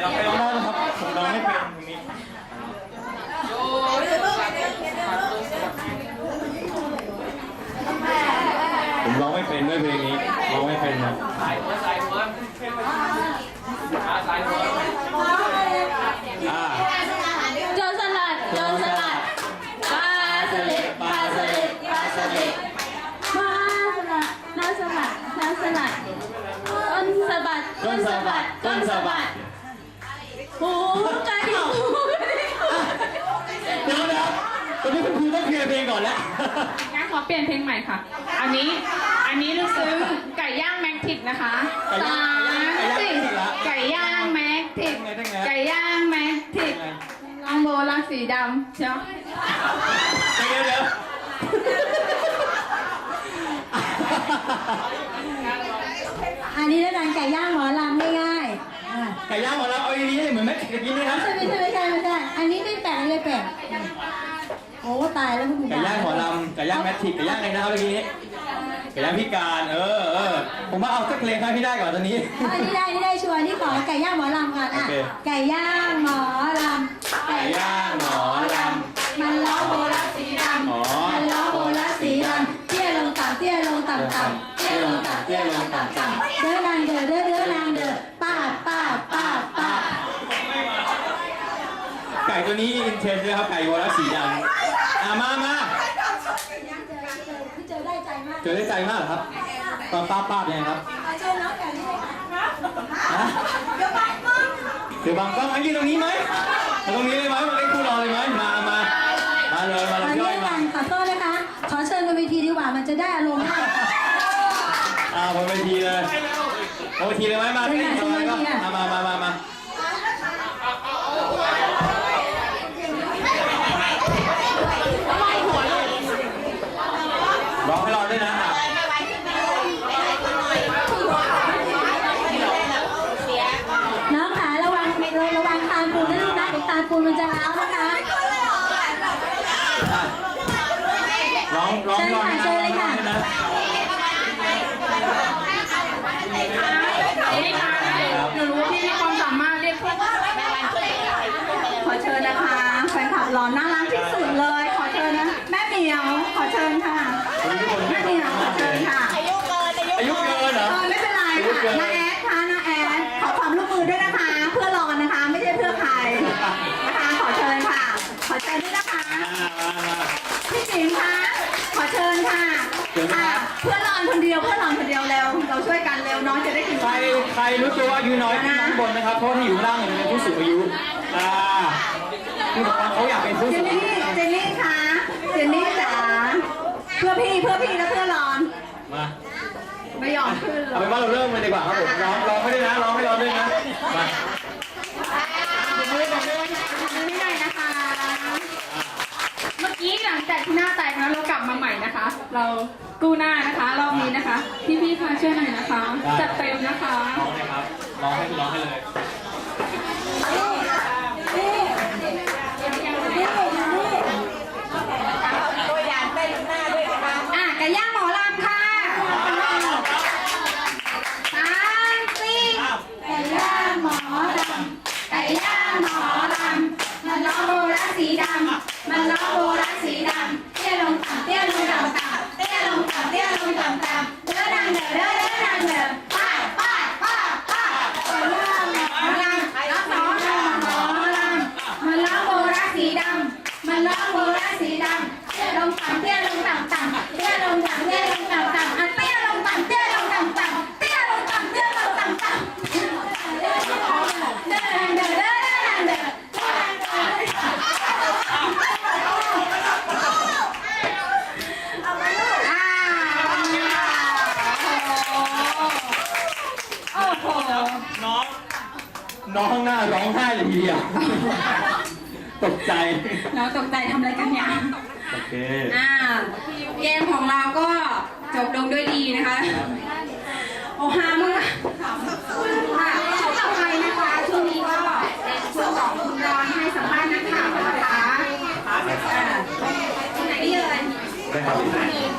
เราไปลองได้นะครับผมลองไม่เป็นตรงนี้ผมร้องไม่เป็นด้วยเพลงนี้ร้องไม่เป็นนะสายหัวสายหัว นสะบัดต้นสะบัดต้นสะบัดหูไก่หูเดี๋ยวนะตอนนี้คุณครูต้องเคลียร์เพลงก่อนแล้ว งั้นขอเปลี่ยนเพลงใหม่ค่ะ อันนี้ อันนี้ลึกซึ้งไก่ย่างแม็กทิกนะคะไก่ย่างสามไก่ย่างสี่ไก่ย่างแม็กทิกไก่ย่างแม็กทิกได้ไงได้ไงไก่ย่างแม็กทิกลองโบลักสีดำเชียว เดี๋ยวเดี๋ยว อันนี้แล้ว กันไก่ย่างหมอลำง่ายๆอ่าไก่ย่างของเราเอาอย่างนี้เหมือนแม่เมื่อกี้นี่ครับไม่ใช่ไม่ใช่ไม่ใช่ไม่ใช่อันนี้ไม่แปลกเลยแปลกโอ้ตายแล้วคุณไก่ย่างหมอลำไก่ย่างแมทริกไก่ย่างอะไรนะครับเมื่อกี้นี้ไก่ย่างพิการเออเออผมว่าเอาสักเพลงให้พี่ได้ก่อนตอนนี้ อันนี้ได้อันนี่ได้ชัวร์อันนี่ขอไก่ย่างหมอลำก่อนอะโอเค ไก่ย่างหมอลำ ไก่ย่างหมอ ตัวนี้อินเทนเลยครับไก่วอลสีดำอะมามาพี่เจอได้ใจมากเจอได้ใจมากเหรอครับ ตอนป้าป้าบยังไงครับเอาเชิญน้องไก่นี่เลยค่ะฮะเดี๋ยวไปก่อนเดี๋ยวบางกล้องอันยืนตรงนี้ไหมเอาตรงนี้เลยไหมมาเล่นคู่รอเลยไหมมามามาเลยมาอัเลยนพี่นี้อ้อยกัมานขอโทษนะคะ ขอเชิญกันเวทีดีกว่ามันจะได้อารมณ์มากอ่าบนเวทีเลยบนเวทีเลยไหมมาเล่นอะไรก็มามามามาร้องให้เราด้วยนะอะ น้องขาระวังระวังคานปูนนะลูกนะเดี๋ยวคาน ปูนมันจะร้าวนะคะอะร้องร้องร้องให้นะร้องให้นะ นี่ค่ะหนูรู้ว่าพี่มีความสามารถเรียกพวกขอเชิญนะคะแฟนคลับหล่อน่ารักที่สุดเลย ขอเชิญนะ แม่เหมียว ขอเชิญค่ะ วันนี้ทุกคน แม่เหมียว ขอเชิญค่ะ อายุเกินเหรอ เออไม่เป็นไรค่ะน้าแอดค่ะน้าแอดขอความร่วมมือด้วยนะคะ เพื่อรอนนะคะ ไม่ใช่เพื่อใครนะคะ ขอเชิญค่ะ ขอเชิญด้วยนะคะ อ่ามามา พี่จิ๋มคะขอเชิญค่ะอะ เพื่อนรอนคนเดียว เพื่อนรอนคน เดียวเร็วเราช่วยกันเร็วน้องจะได้กินใครใครรู้ตัวว่าอายุน้อยขึ้นข้างบนนะครับ เพราะที่อยู่ข้างล่างเนี่ยเป็นผู้สูงอายุอ่าคือบอกว่าเขาอยากเป็นผู้เจสูนงอานี่ยุเจนนี่คะเจนนี่จ๋าเพื่อพี่เพื่อพี่และเพื่อรอน มาไม่ยอมขึ้นเลเอายเป็นว่าเราเริ่มกันดีกว่าครับผมร้องร้องให้ด้วยนะร้องให้เราด้วยนะมาไม่ได้นะคะ เมื่อกี้หลังจากที่หน้าแตกนะเรากลับมาใหม่นะคะ เรา กู้หน้านะคะ รอบนี้นะคะ พี่ๆคะช่วยหน่อยนะคะ จัดเต็มนะคะ ร้องเลยครับ ร้องให้ร้องให้เลย อะไก่ย่างหมอลำค่ะสามสี่ ไก่ย่างหมอล ไก่ย่างหมอลำมันล้อโบราณสีดำมันล้อโบราณสีดำเตี้ยลงต่ำเตี้ยลงต่ำต่ำเตี้ยลงต่ำเตี้ยลงต่ำต่ำเด้อดังเด้อเด้อเด้อดังเด้อป้าดป้าดป้าดป้าดไก่ย่างหมอลำรับหมอลำหมอลำมันล้อโบราณสีดำมั น้องโบราสีดำเตี้ยลงต่ำเตี้ยลงต่ำต่ำเตี้ยลงต่ำเตี้ยลงต่ำต่ำอะเตี้ยลงต่ำเตี้ยลงต่ำต่ำเตี้ยลงต่ำเตี้ยลงต่ำต่ำเด้อเด้อเด้อเด้อเด้ออ่าโอ้โห น้อง น้องข้างหน้าร้องไห้เลยทีเดียว ตกใจ เราตกใจทำอะไรกันเนี่ยโอเค อ่าเกมของเราก็จบลงด้วยดีนะคะ โอฮามึงอะค่ะช่วงต่อไปนะคะช่วงนี้ก็เป็นช่วงของคุณรอนให้สัมภาษณ์นักข่าวนะคะอ่าตรงไหนดีเอ่ย ได้ครับอ่าวก